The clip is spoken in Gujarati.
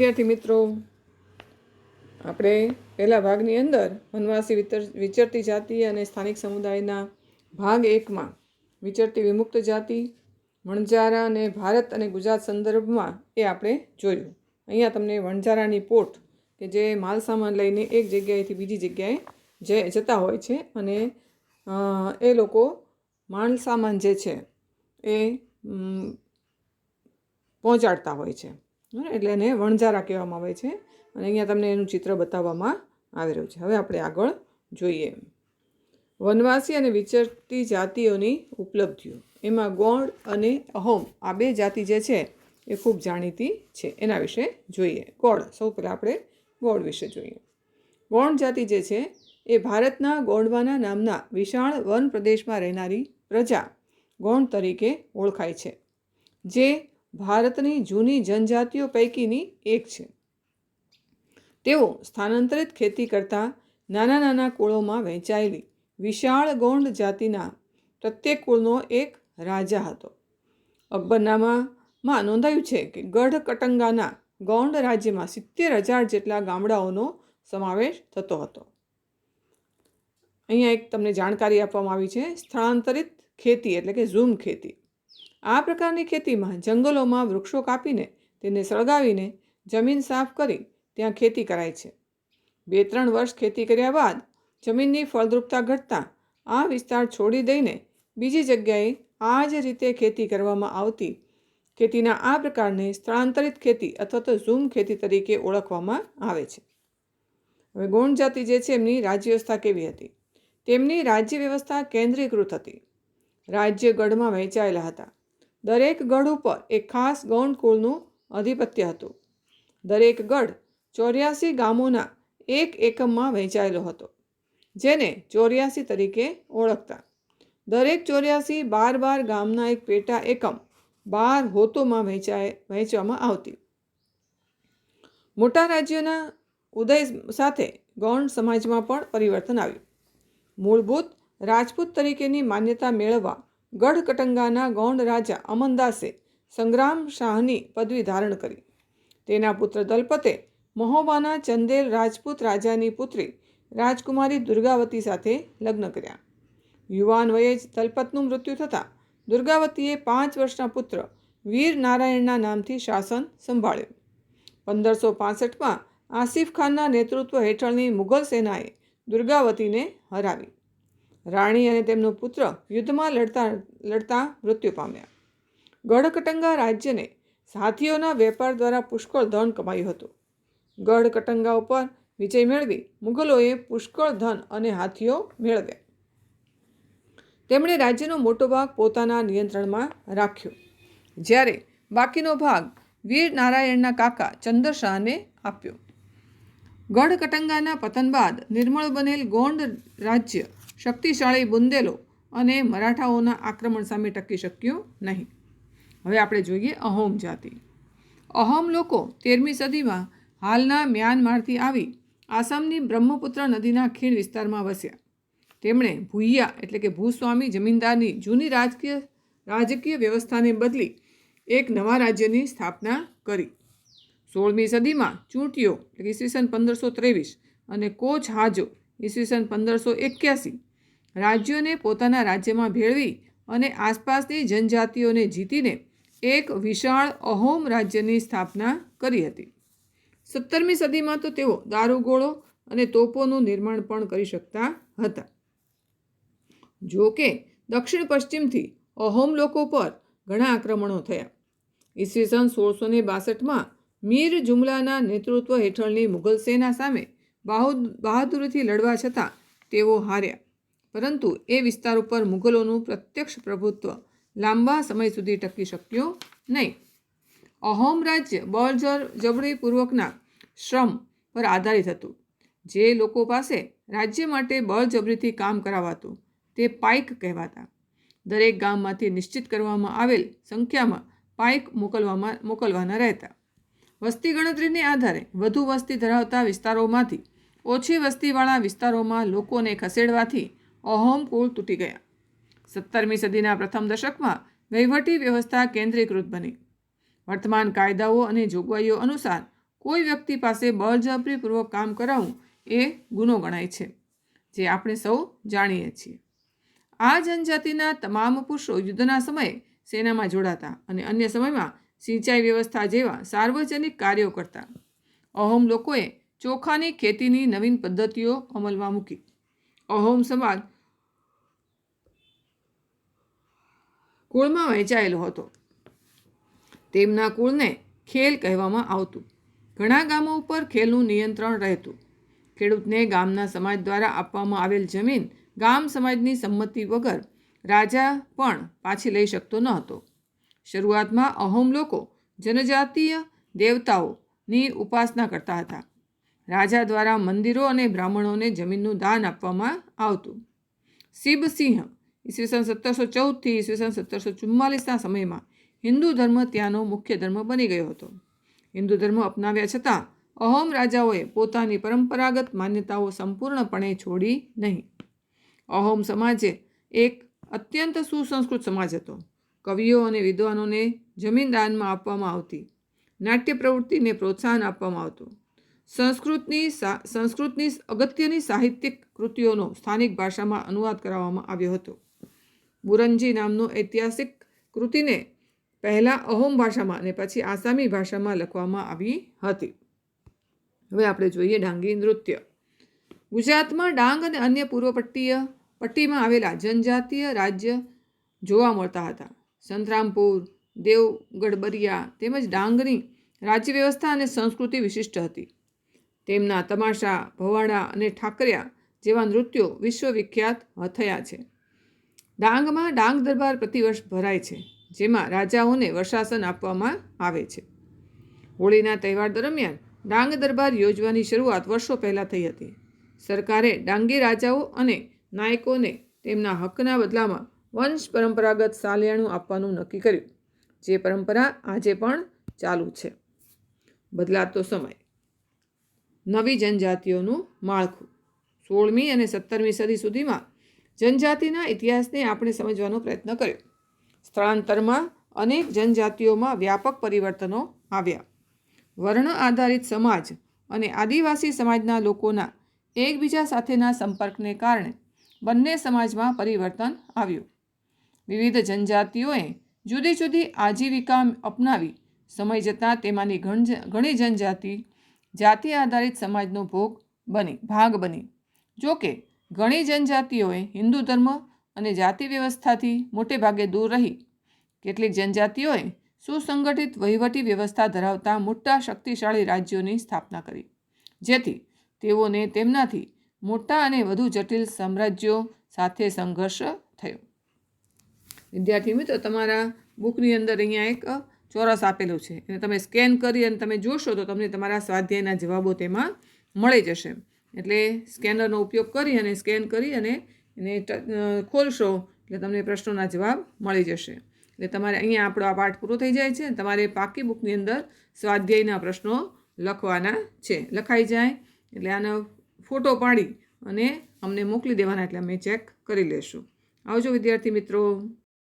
વિદ્યાર્થી મિત્રો, આપણે પહેલા ભાગની અંદર વનવાસી વિચરતી જાતિ અને સ્થાનિક સમુદાયના ભાગ એકમાં વિચરતી વિમુક્ત જાતિ, વણઝારા અને ભારત અને ગુજરાત સંદર્ભમાં એ આપણે જોયું અહીંયા તમને વણઝારાની પોટ કે જે માલ સામાન લઈને એક જગ્યાએથી બીજી જગ્યાએ જે જતા હોય છે અને એ લોકો માલ સામાન જે છે એ પહોંચાડતા હોય છે? એટલે એને વણઝારા કહેવામાં આવે છે. અને અહીંયા તમને એનું ચિત્ર બતાવવામાં આવી રહ્યું છે. હવે આપણે આગળ જોઈએ. વનવાસી અને વિચરતી જાતિઓની ઉપલબ્ધિઓ. એમાં ગોંડ અને અહોમ, આ બે જાતિ જે છે, એ ખૂબ જાણીતી છે. એના વિશે જોઈએ. ગોળ, સૌ પહેલાં આપણે ગોળ વિશે જોઈએ. ગોંડ જાતિ જે છે, એ ભારતના ગોંડવાના નામના વિશાળ વન પ્રદેશમાં રહેનારી પ્રજા ગોંડ તરીકે ઓળખાય છે. જે ભારતની જૂની જનજાતિઓ પૈકીની એક છે. તેઓ સ્થાનાંતરિત ખેતી કરતા નાના નાના કુળોમાં વહેંચાયેલી વિશાળ ગોંડ જાતિના પ્રત્યેક કુળનો એક રાજા હતો. અકબરનામામાં નોંધાયું છે કે ગઢ કટંગાના ગોંડ રાજ્યમાં સિત્તેર હજાર જેટલા ગામડાઓનો સમાવેશ થતો હતો. અહીંયા એક તમને જાણકારી આપવામાં આવી છે. સ્થળાંતરિત ખેતી એટલે કે ઝૂમ ખેતી. આ પ્રકારની ખેતીમાં જંગલોમાં વૃક્ષો કાપીને તેને સળગાવીને જમીન સાફ કરી ત્યાં ખેતી કરાય છે. બે ત્રણ વર્ષ ખેતી કર્યા બાદ જમીનની ફળદ્રુપતા ઘટતા આ વિસ્તાર છોડી દઈને બીજી જગ્યાએ આ જ રીતે ખેતી કરવામાં આવતી. ખેતીના આ પ્રકારને સ્થળાંતરિત ખેતી અથવા તો ઝૂમ ખેતી તરીકે ઓળખવામાં આવે છે. હવે ગૌણ જાતિ જે છે એમની રાજ્ય વ્યવસ્થા કેવી હતી? તેમની રાજ્ય વ્યવસ્થા કેન્દ્રીકૃત હતી. રાજ્ય ગઢમાં વહેંચાયેલા હતા. દરેક ગઢ ઉપર એક ખાસ ગૌણ કુળનું આધિપત્ય હતું. દરેક ગઢ ચોર્યાસી ગામોના એક એકમમાં વહેંચાયેલો હતો, જેને ચોર્યાસી તરીકે ઓળખતા. દરેક ચોર્યાસી બાર બાર ગામના એક પેટા એકમ બાર હોતોમાં વહેંચાય, વહેંચવામાં આવતી. મોટા રાજ્યોના ઉદય સાથે ગૌણ સમાજમાં પણ પરિવર્તન આવ્યું. મૂળભૂત રાજપૂત તરીકેની માન્યતા મેળવવા ગઢ કટંગાના ગૌંડ રાજા અમનદાસે સંગ્રામ શાહની પદવી ધારણ કરી. તેના પુત્ર દલપતે મહોબાના ચંદેલ રાજપૂત રાજાની પુત્રી રાજકુમારી દુર્ગાવતી સાથે લગ્ન કર્યા. યુવાન વયે જ દલપતનું મૃત્યુ થતાં દુર્ગાવતીએ પાંચ વર્ષના પુત્ર વીર નારાયણના નામથી શાસન સંભાળ્યું. પંદરસો પાસઠમાં આસિફ ખાનના નેતૃત્વ હેઠળની મુઘલ સેનાએ દુર્ગાવતીને હરાવી. રાણી અને તેમનો પુત્ર યુદ્ધમાં લડતા લડતા મૃત્યુ પામ્યા. ગઢકટંગા રાજ્યને હાથીઓના વેપાર દ્વારા પુષ્કળ ધન કમાયું હતું. ગઢકટંગા ઉપર વિજય મેળવી મુઘલોએ પુષ્કળ ધન અને હાથીઓ મેળવ્યા. તેમણે રાજ્યનો મોટો ભાગ પોતાના નિયંત્રણમાં રાખ્યો. જ્યારે બાકીનો ભાગ વીર નારાયણના કાકા ચંદ્રશાહને આપ્યો. ગઢકટંગાના પતન બાદ નિર્મળ બનેલ ગોંડ રાજ્ય શક્તિશાળી બુંદેલો અને મરાઠાઓના આક્રમણ સામે ટકી શક્યું નહીં. હવે આપણે જોઈએ અહોમ જાતિ. અહોમ લોકો તેરમી સદીમાં હાલના મ્યાનમારથી આવી આસામની બ્રહ્મપુત્ર નદીના ખીણ વિસ્તારમાં વસ્યા. તેમણે ભૂયા એટલે કે ભૂસ્વામી જમીનદારની જૂની રાજકીય રાજકીય વ્યવસ્થાને બદલી એક નવા રાજ્યની સ્થાપના કરી. સોળમી સદીમાં ચૂંટીઓ એટલે ઈસવીસન પંદરસો ત્રેવીસ અને કોચ હાજો ઈસવીસન પંદરસો એક્યાસી રાજ્યોને પોતાના રાજ્યમાં ભેળવી અને આસપાસની જનજાતિઓને જીતીને એક વિશાળ અહોમ રાજ્યની સ્થાપના કરી હતી. સત્તરમી સદીમાં તો તેઓ દારૂગોળો અને તોપોનું નિર્માણ પણ કરી શકતા હતા. જો કે, દક્ષિણ પશ્ચિમથી અહોમ લોકો પર ઘણા આક્રમણો થયા. ઈસવીસન સોળસો ને બાસઠમાં મીર જુમલાના નેતૃત્વ હેઠળની મુઘલ સેના સામે બાહુ, બહાદુરીથી લડવા છતાં તેઓ હાર્યા. પરંતુ એ વિસ્તાર ઉપર મુઘલોનું પ્રત્યક્ષ પ્રભુત્વ લાંબા સમય સુધી ટકી શક્યું નહીં. અહોમ રાજ્ય બળજર જબરીપૂર્વકના શ્રમ પર આધારિત હતું. જે લોકો પાસે રાજ્ય માટે બળજબરીથી કામ કરાવાતું, તે પાઇક કહેવાતા. દરેક ગામમાંથી નિશ્ચિત કરવામાં આવેલ સંખ્યામાં પાઇક મોકલવામાં, મોકલવાના રહેતા. વસ્તી ગણતરીને આધારે વધુ વસ્તી ધરાવતા વિસ્તારોમાંથી ઓછી વસ્તીવાળા વિસ્તારોમાં લોકોને ખસેડવાથી અહોમ કુળ તૂટી ગયા. સત્તરમી સદીના પ્રથમ દશકમાં વહીવટી વ્યવસ્થા કેન્દ્રીકૃત બની. વર્તમાન કાયદાઓ અને જોગવાઈઓ અનુસાર કોઈ વ્યક્તિ પાસે બળજબરીપૂર્વક કામ કરાવવું એ ગુનો ગણાય છે, જે આપણે સૌ જાણીએ છીએ. આ જનજાતિના તમામ પુરુષો યુદ્ધના સમયે સેનામાં જોડાતા અને અન્ય સમયમાં સિંચાઈ વ્યવસ્થા જેવા સાર્વજનિક કાર્યો કરતા. અહોમ લોકોએ ચોખાની ખેતીની નવીન પદ્ધતિઓ અમલમાં મૂકી. અહોમ સમાજ કુળમાં વહેંચાયેલો હતો. તેમના કુળને ખેલ કહેવામાં આવતું. ઘણા ગામો ઉપર ખેલનું નિયંત્રણ રહેતું. ખેડૂતને ગામના સમાજ દ્વારા આપવામાં આવેલ જમીન ગામ સમાજની સંમતિ વગર રાજા પણ પાછી લઈ શકતો ન હતો. શરૂઆતમાં અહોમ લોકો જનજાતીય દેવતાઓની ઉપાસના કરતા હતા. રાજા દ્વારા મંદિરો અને બ્રાહ્મણોને જમીનનું દાન આપવામાં આવતું. શિબસિંહ ઈસવીસન સત્તરસો ચૌદથી ઈસવીસન સત્તરસો ચુમ્માલીસના સમયમાં હિન્દુ ધર્મ ત્યાંનો મુખ્ય ધર્મ બની ગયો હતો. હિન્દુ ધર્મ અપનાવ્યા છતાં અહોમ રાજાઓએ પોતાની પરંપરાગત માન્યતાઓ સંપૂર્ણપણે છોડી નહીં. અહોમ સમાજે એક અત્યંત સુસંસ્કૃત સમાજ હતો. કવિઓ અને વિદ્વાનોને જમીન દાનમાં આપવામાં આવતી, નાટ્ય પ્રવૃત્તિને પ્રોત્સાહન આપવામાં આવતું. સંસ્કૃતની સંસ્કૃતની અગત્યની સાહિત્યિક કૃતિઓનો સ્થાનિક ભાષામાં અનુવાદ કરાવવામાં આવ્યો હતો. બુરંજી નામનો ઐતિહાસિક કૃતિને પહેલાં અહોમ ભાષામાં અને પછી આસામી ભાષામાં લખવામાં આવી હતી. હવે આપણે જોઈએ ડાંગી નૃત્ય. ગુજરાતમાં ડાંગ અને અન્ય પૂર્વ પટ્ટીય, પટ્ટીમાં આવેલા જનજાતીય રાજ્ય જોવા મળતા હતા. સંતરામપુર દેવગઢબરિયા તેમજ ડાંગની રાજ્ય વ્યવસ્થા અને સંસ્કૃતિ વિશિષ્ટ હતી. તેમના તમાશા, ભવાડા અને ઠાકરિયા જેવા નૃત્યો વિશ્વવિખ્યાત થયા છે. ડાંગમાં ડાંગ દરબાર પ્રતિવર્ષ ભરાય છે, જેમાં રાજાઓને વર્ષાસન આપવામાં આવે છે. હોળીના તહેવાર દરમિયાન ડાંગ દરબાર યોજવાની શરૂઆત વર્ષો પહેલાં થઈ હતી. સરકારે ડાંગી રાજાઓ અને નાયકોને તેમના હકના બદલામાં વંશ પરંપરાગત સાલિયાણું આપવાનું નક્કી કર્યું, જે પરંપરા આજે પણ ચાલુ છે. બદલાતો સમય. નવી જનજાતિઓનું માળખું. સોળમી અને સત્તરમી સદી સુધીમાં જનજાતિના ઇતિહાસને આપણે સમજવાનો પ્રયત્ન કર્યો. સ્થળાંતરમાં અનેક જનજાતિઓમાં વ્યાપક પરિવર્તનો આવ્યા. વર્ણ આધારિત સમાજ અને આદિવાસી સમાજના લોકોના એકબીજા સાથેના સંપર્કને કારણે બંને સમાજમાં પરિવર્તન આવ્યું. વિવિધ જનજાતિઓએ જુદી જુદી આજીવિકા અપનાવી, સમય જતાં તેમાંની ઘણ- જનજાતિ જાતિ આધારિત સમાજનો ભોગ બની, ભાગ બની. જોકે ઘણી જનજાતિઓએ હિન્દુ ધર્મ અને જાતિ વ્યવસ્થાથી મોટે ભાગે દૂર રહી. કેટલીક જનજાતિઓએ સુસંગઠિત વહીવટી વ્યવસ્થા ધરાવતા મોટા શક્તિશાળી રાજ્યોની સ્થાપના કરી. જેથી તેઓને તેમનાથી મોટા અને વધુ જટિલ સામ્રાજ્યો સાથે સંઘર્ષ થયો. વિદ્યાર્થી મિત્રો, તમારા બુકની અંદર અહીંયા એક ચોરસ આપેલું છે. એને તમે સ્કેન કરી અને તમે જોશો તો તમને તમારા સ્વાધ્યાયના જવાબો તેમાં મળી જશે. એટલે સ્કેનરનો ઉપયોગ કરી અને સ્કેન કરી અને એને ખોલશો એટલે તમને પ્રશ્નોના જવાબ મળી જશે. એટલે તમારે અહીંયા આપણો આ પાઠ પૂરો થઈ જાય છે તમારે પાકી બુકની અંદર સ્વાધ્યાયના પ્રશ્નો લખવાના છે. લખાઈ જાય એટલે આનો ફોટો પાડી અને અમને મોકલી દેવાના એટલે અમે ચેક કરી લેશું. આવજો વિદ્યાર્થી મિત્રો.